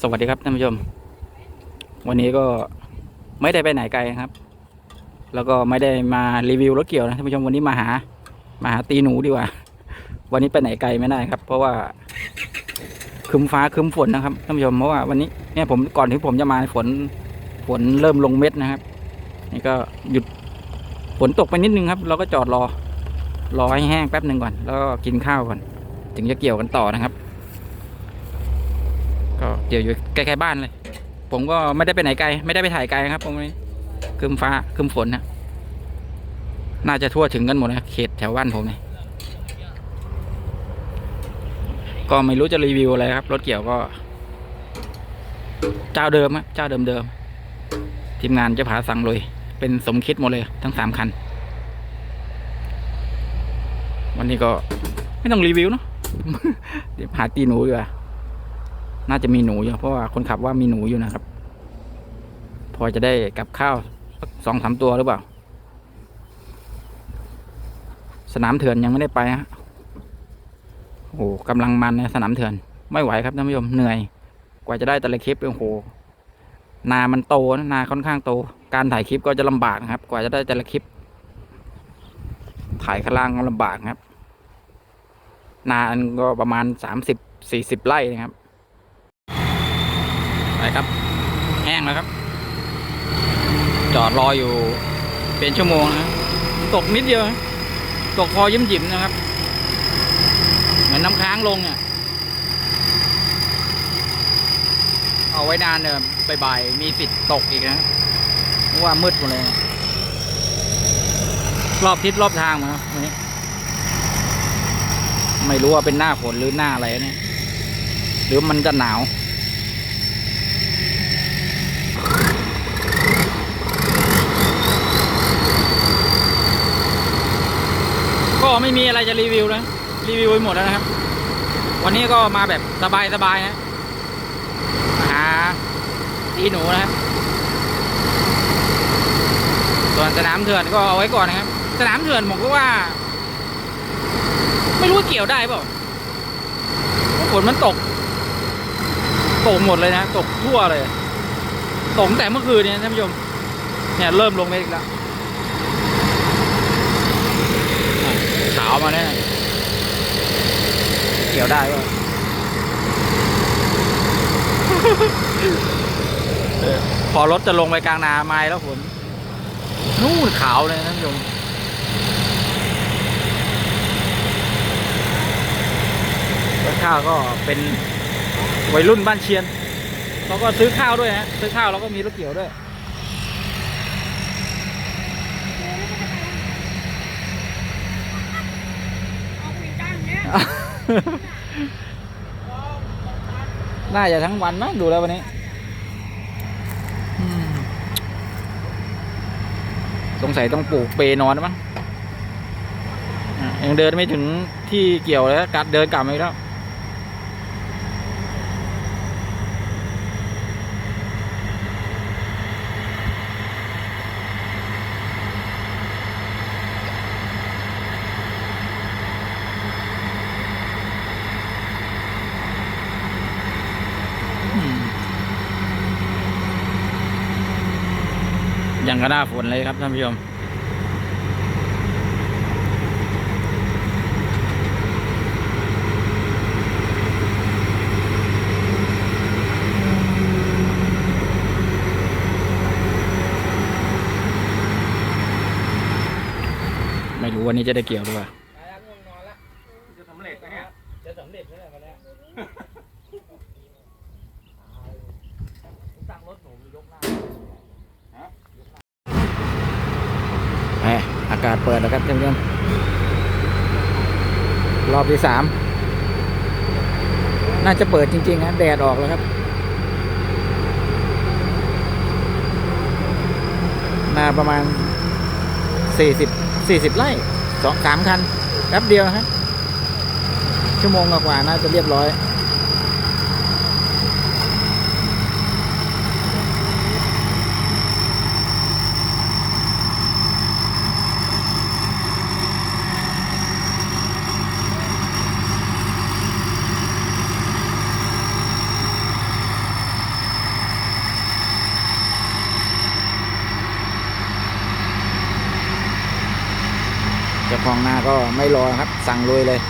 สวัสดีครับท่านผู้ชม วันนี้ก็ไม่ได้ไปไหนไกลครับ แล้วก็ไม่ได้มารีวิวรถเกี่ยวนะท่านผู้ชมวันนี้มาหา มาหาตีหนูดีกว่า วันนี้ไปไหนไกลไม่ได้ครับ เพราะว่าคึมฟ้าคึมฝนนะครับท่านผู้ชมเพราะว่าวันนี้เนี่ยผมก่อนที่ผมจะมาฝนฝนเริ่มลงเม็ดนะครับ นี่ก็หยุดฝนตกไปนิดนึงครับ เราก็จอดรอรอให้แห้งแป๊บหนึ่งก่อน แล้วก็กินข้าวก่อน ถึงจะเกี่ยวกันต่อนะครับ ก็เกี่ยวอยู่ใกล้ๆบ้านเลย ผมก็ไม่ได้ไปไหนไกล ไม่ได้ไปถ่ายไกลครับผมนี้ครึมฟ้าครึมฝนนะน่าจะทั่วถึงกันหมดนะเขตแถวบ้านผมเนี่ยก็ไม่รู้จะรีวิวอะไรครับ รถเกี่ยวก็ เจ้าเดิมอะเจ้าเดิมเดิมๆทีมงานจะผาสั่งเลย เป็นสมคิดหมดเลยทั้งสามคัน วันนี้ก็ไม่ต้องรีวิวเนาะเดี๋ยวหาตีหนูดีกว่า น่าจะมีหนูอยู่เพราะว่าคนขับว่ามีหนูอยู่นะครับ พอจะได้กับข้าวสองสามตัวหรือเปล่า สนามเถื่อนยังไม่ได้ไปฮะโอ้กำลังมันในสนามเถื่อน ไม่ไหวครับท่านผู้ชมเหนื่อย กว่าจะได้แต่ละคลิปโอ้โหนามันโตนะนาค่อนข้างโต การถ่ายคลิปก็จะลำบากนะครับ กว่าจะได้แต่ละคลิป ถ่ายข้างล่างก็ลำบากครับ นาอันก็ประมาณสามสิบสี่สิบไร่นะครับ ไปครับ แห้งแล้วครับ จอดรออยู่เป็นชั่วโมงนะตกนิดเดียว ตกพอยิ้มหยิมนะครับ เหมือนน้ำค้างลงเนี่ยเอาไว้นานเนี่ยบ่ายๆมีสิทธิ์ตกอีกนะเพราะว่ามืดหมดเลย รอบทิศรอบทางมาวันนี้ ไม่รู้ว่าเป็นหน้าฝนหรือหน้าอะไรเนี่ยหรือมันจะหนาว ก็ไม่มีอะไรจะรีวิวนะรีวิวไปหมดแล้วนะครับ วันนี้ก็มาแบบสบายๆนะมาหาตีหนูนะครับส่วนสนามเถื่อนก็เอาไว้ก่อนนะครับ สนามเถื่อนผมก็ว่า ไม่รู้ว่าเกี่ยวได้เปล่าเพราะฝนมันตก ตกหมดเลยนะ ตกทั่วเลย ตกแต่เมื่อคืนเนี่ยท่านผู้ชม เนี่ยเริ่มลงเมฆอีกแล้ว ขาวมาเนี่ย เกี่ยวได้ก็พอรถจะลงไปกลางนาไม้แล้วฝนนู่นขาวเลยนะท่านผู้ชมรถข้าวก็เป็นวัยรุ่นบ้านเชียนเขาก็ซื้อข้าวด้วยฮะซื้อข้าวแล้วก็มีรถเกี่ยวด้วย น่าจะทั้งวันมั้งดูแล้ววันนี้สงสัยต้องปลูกเปนอนมั้งยังเดินไม่ถึงที่เกี่ยวเลยกัดเดินกลับมาอีกแล้ว ก็หน้าฝนเลยครับท่านผู้ชมไม่รู้วันนี้จะได้เกี่ยวหรือเปล่า จะสำเร็จไหมเนี่ย จะสำเร็จไหมเนี่ยวันนี้ ตั้งรถผมยกหน้า แหมอากาศเปิดแล้วครับท่านผู้ชมร อบที่สามน่าจะเปิดจริงๆนะแดดออกแล้วครับ นาประมาณสี่สิบสี่สิบไร่สองสามคันแป๊บเดียวครับชั่วโมงกว่าน่าจะเรียบร้อย ก็ไม่รอครับสั่งเลยเลย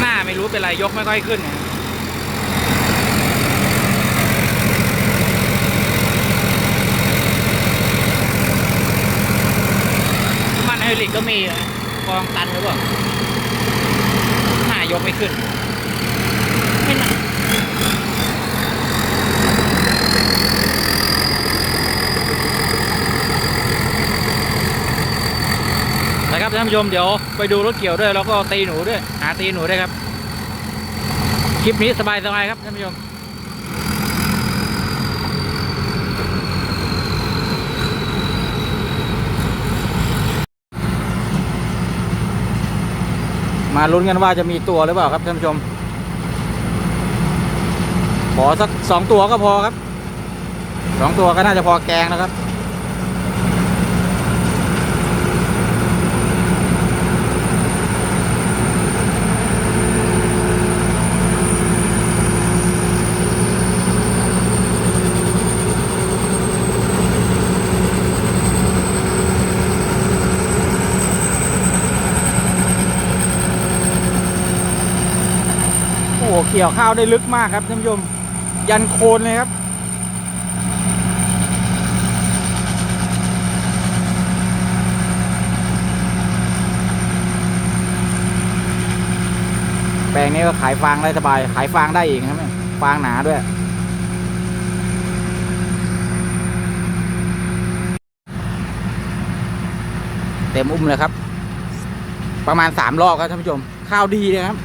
หน้าไม่รู้เป็นไรยกไม่ค่อยขึ้นไงน้ำมันไฮดรอลิกก็มีอะกองตันหรือเปล่าหน้ายกไม่ขึ้นไม่น่านะครับท่านผู้ชมเดี๋ยวไปดูรถเกี่ยวด้วยแล้วก็ตีหนูด้วย หาตีหนูด้วยครับ คลิปนี้สบายๆครับท่านผู้ชมมาลุ้นกันว่าจะมีตัวหรือเปล่าครับท่านผู้ชม ขอสักสองตัวก็พอครับสองตัวก็น่าจะพอแกงนะครับ เกี่ยวข้าวได้ลึกมากครับท่านผู้ชมยันโคนเลยครับ แปลงนี้ก็ขายฟางได้สบาย ขายฟางได้อีกครับฟางหนาด้วยเต็มอุ้มเลยครับ ประมาณสามรอบครับท่านผู้ชม ข้าวดีเลยครับ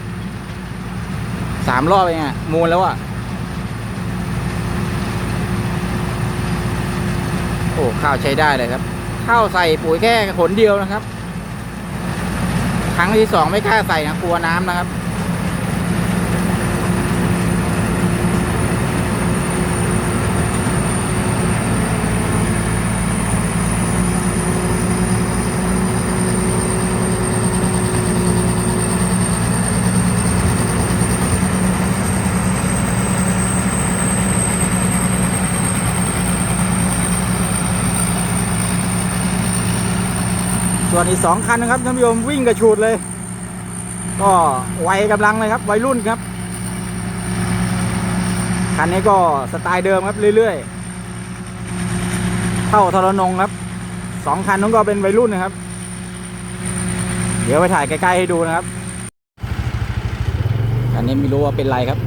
สามรอบเองอะมูลแล้วอะโอ้ข้าวใช้ได้เลยครับ ข้าวใส่ปุ๋ยแค่ขนเดียวนะครับ ครั้งที่สองไม่กล้าใส่นะกลัวน้ำนะครับ ส่วนอีกสองคันนะครับท่านผู้ชมวิ่งกระชูดเลย ก็ไวกำลังเลยครับวัยรุ่นครับ คันนี้ก็สไตล์เดิมครับเรื่อยๆ เข้าทรนงครับสองคันนั้นก็เป็นวัยรุ่นนะครับ เดี๋ยวไปถ่ายใกล้ๆให้ดูนะครับอันนี้ไม่รู้ว่าเป็นไรครับ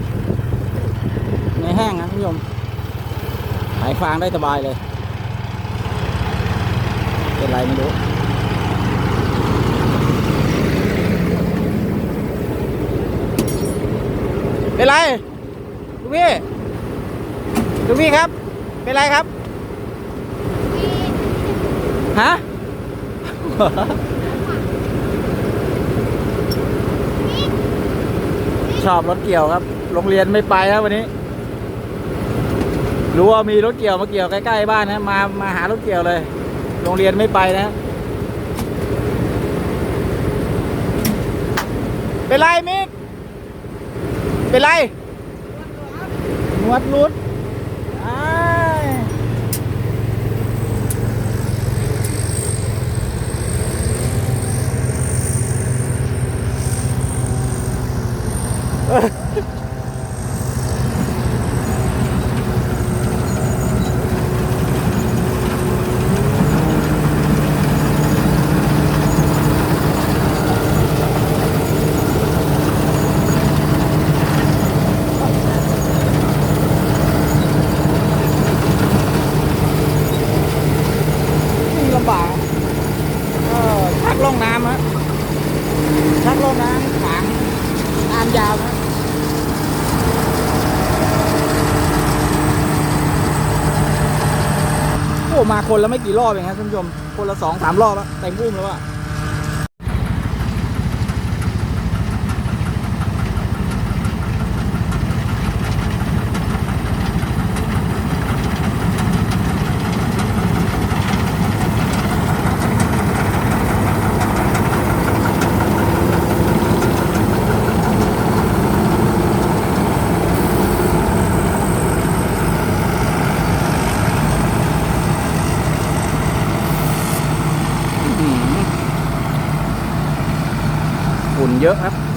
ในแห้งนะท่านผู้ชมหายฟางได้สบายเลย เป็นไรไม่รู้ เป็นไรลูกพี่ลูกพี่ครับ เป็นไรครับ ฮะ ชอบรถเกี่ยวครับ โรงเรียนไม่ไปครับวันนี้ รู้ว่ามีรถเกี่ยวมาเกี่ยวใกล้ๆบ้านนะ มา มาหารถเกี่ยวเลย โรงเรียนไม่ไปนะ เป็นไรมิก เป็นไร หนวดรุดอ้ายวิ่งลำบากเออชักล่องน้ำฮะชักล่องน้ำขางน้ำยาวนะโอ้ มาคนละไม่กี่รอบเองครับท่านผู้ชม คนละสองสามรอบแล้วเต็มพุ่มแล้วอะ ฝุ่นเยอะครับ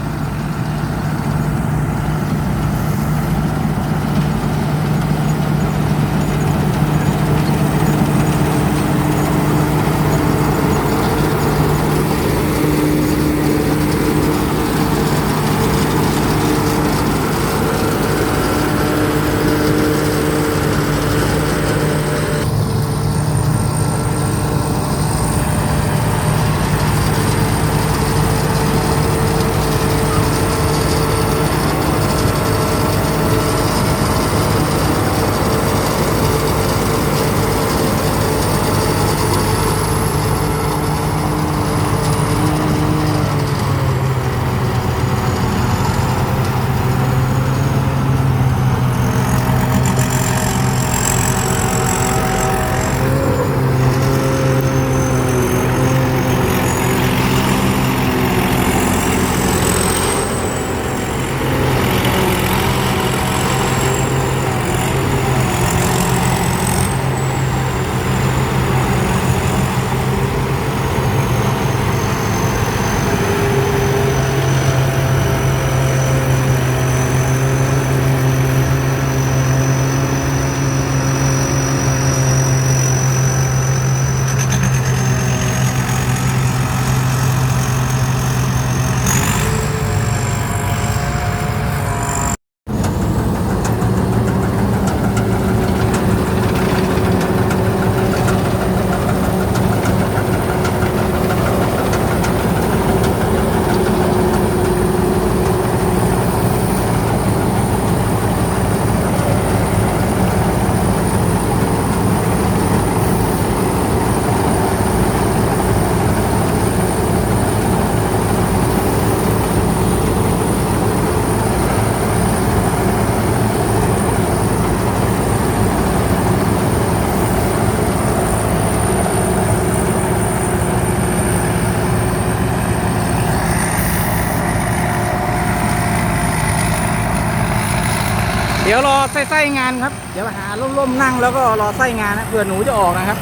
ไส้ไส้งานครับ เดี๋ยวหาร่มๆนั่งแล้วก็รอไส้งานนะเผื่อหนูจะออกนะครับ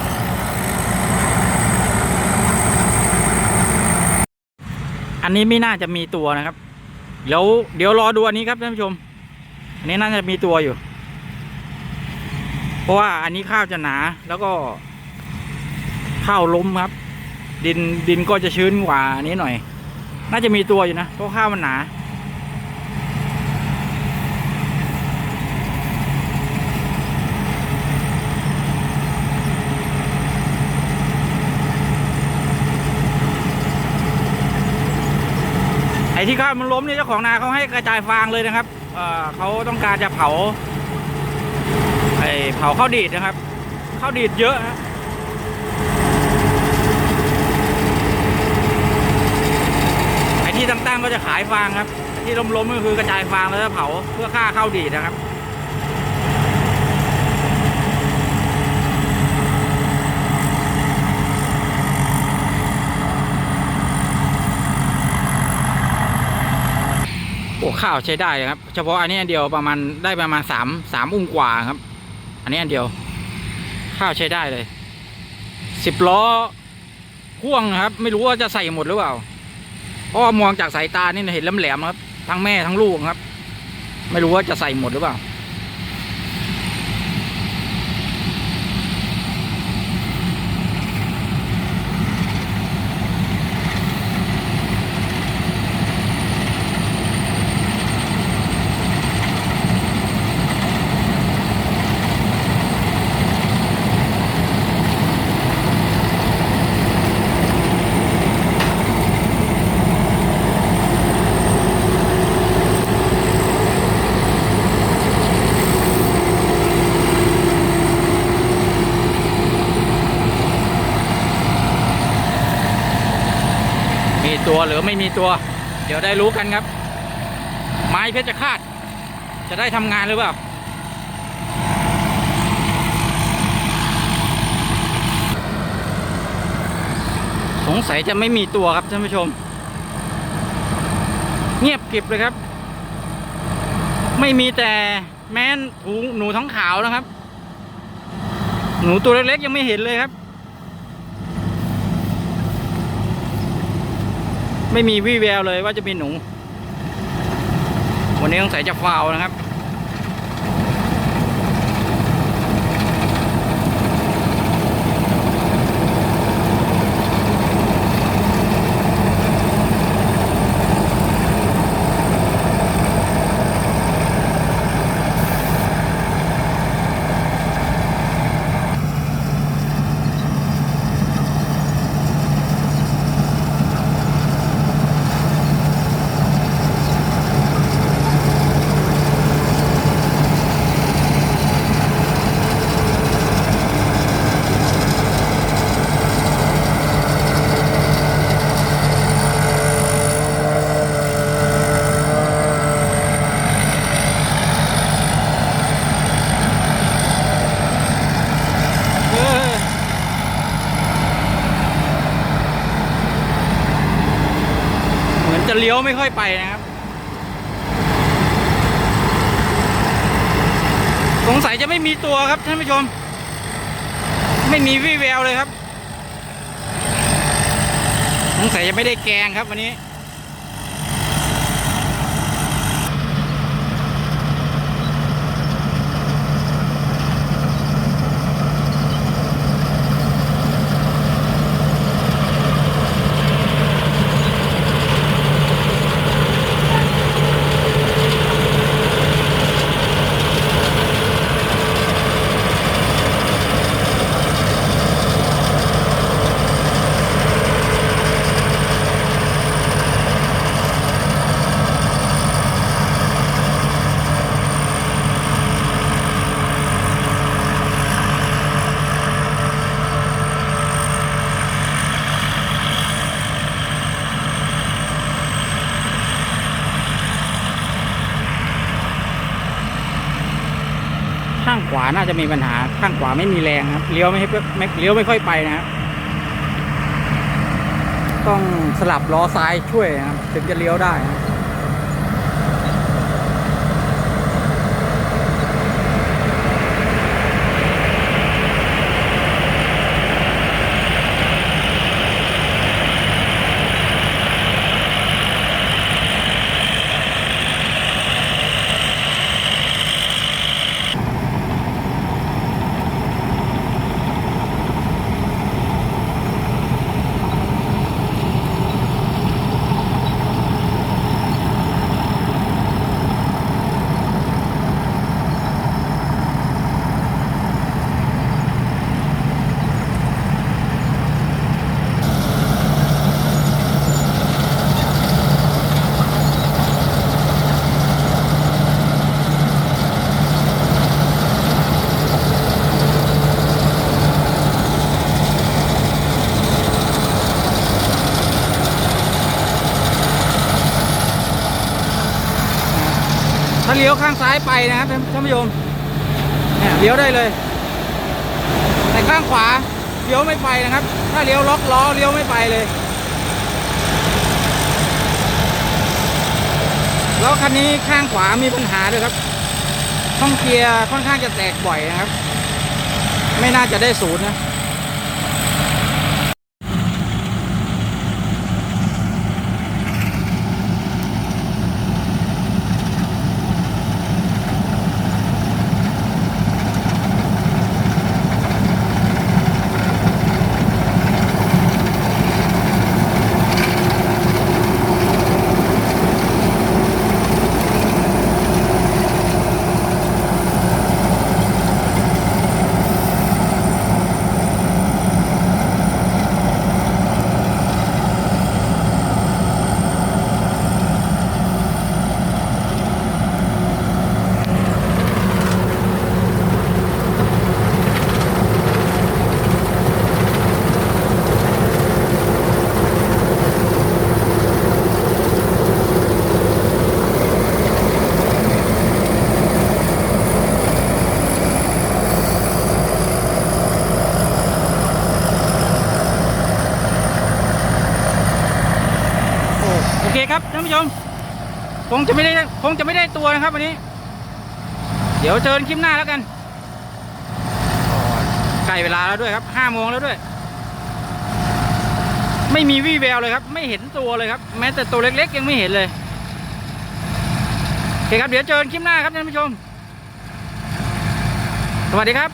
อันนี้ไม่น่าจะมีตัวนะครับ เดี๋ยวเดี๋ยวรอดูอันนี้ครับท่านผู้ชม อันนี้น่าจะมีตัวอยู่ เพราะว่าอันนี้ข้าวจะหนาแล้วก็ ข้าวล้มครับ ดินดินก็จะชื้นกว่าอันนี้หน่อย น่าจะมีตัวอยู่นะเพราะข้าวมันหนา ที่ข้าวมันล้มเนี่ยเจ้าของนาเขาให้กระจายฟางเลยนะครับเเขาต้องการจะเผาไอ้เผาข้าวดีดนะครับข้าวดีดเยอะฮะไอ้ที่ตั้งๆก็จะขายฟางครับ ที่ล้มๆก็คือกระจายฟางแล้วเผาเพื่อฆ่าข้าวดีดนะครับ โอ้ข้าวใช้ได้ครับ เฉพาะอันนี้อันเดียวประมาณได้ประมาณสามสามอุ้งกว่าครับ อันนี้อันเดียว ข้าวใช้ได้เลยสิบล้อพ่วงครับ ไม่รู้ว่าจะใส่หมดหรือเปล่าเพราะมองจากสายตานี่เห็นแหลมๆครับ ทั้งแม่ทั้งลูกครับ ไม่รู้ว่าจะใส่หมดหรือเปล่า มีตัว ตัว เดี๋ยวได้รู้กันครับ ไม้เพชรฆาตจะได้ทำงานหรือเปล่าสงสัยจะไม่มีตัวครับท่านผู้ชม เงียบกริบเลยครับ ไม่มีแต่แม้นถูหนูท้องขาวนะครับ หนูตัวเล็กๆยังไม่เห็นเลยครับ ไม่มีวี่แววเลยว่าจะมีหนู วันนี้ต้องใส่จะฟาวนะครับ จะเลี้ยวไม่ค่อยไปนะครับ สงสัยจะไม่มีตัวครับท่านผู้ชม ไม่มีวี่แววเลยครับ สงสัยจะไม่ได้แกงครับวันนี้ น่าจะมีปัญหาข้างขวาไม่มีแรงครับเลี้ยวไม่ให้ไม่เลี้ยวไม่ค่อยไปนะครับต้องสลับล้อซ้ายช่วยนะครับถึงจะเลี้ยวได้ ยวข้างซ้ายไปนะครับท่านท่านผู้ชมเนี่ยเลี้ยวได้เลย แต่ข้างขวาเลี้ยวไม่ไปนะครับ ถ้าเลี้ยวล็อกล้อเลี้ยวไม่ไปเลยแล้วคันนี้ข้างขวามีปัญหาด้วยครับช่องเกียร์ค่อนข้างจะแตกบ่อยนะครับ ไม่น่าจะได้ศูนย์นะ ผู้ชมคงจะไม่ได้คงจะไม่ได้ตัวนะครับวันนี้ เดี๋ยวเจอคลิปหน้าแล้วกันใกล้เวลาแล้วด้วยครับห้าโมงแล้วด้วย ไม่มีวี่แววเลยครับ ไม่เห็นตัวเลยครับ แม้แต่ตัวเล็กๆ ยังไม่เห็นเลยโอเคครับเดี๋ยวเจอคลิปหน้าครับท่านผู้ชม สวัสดีครับ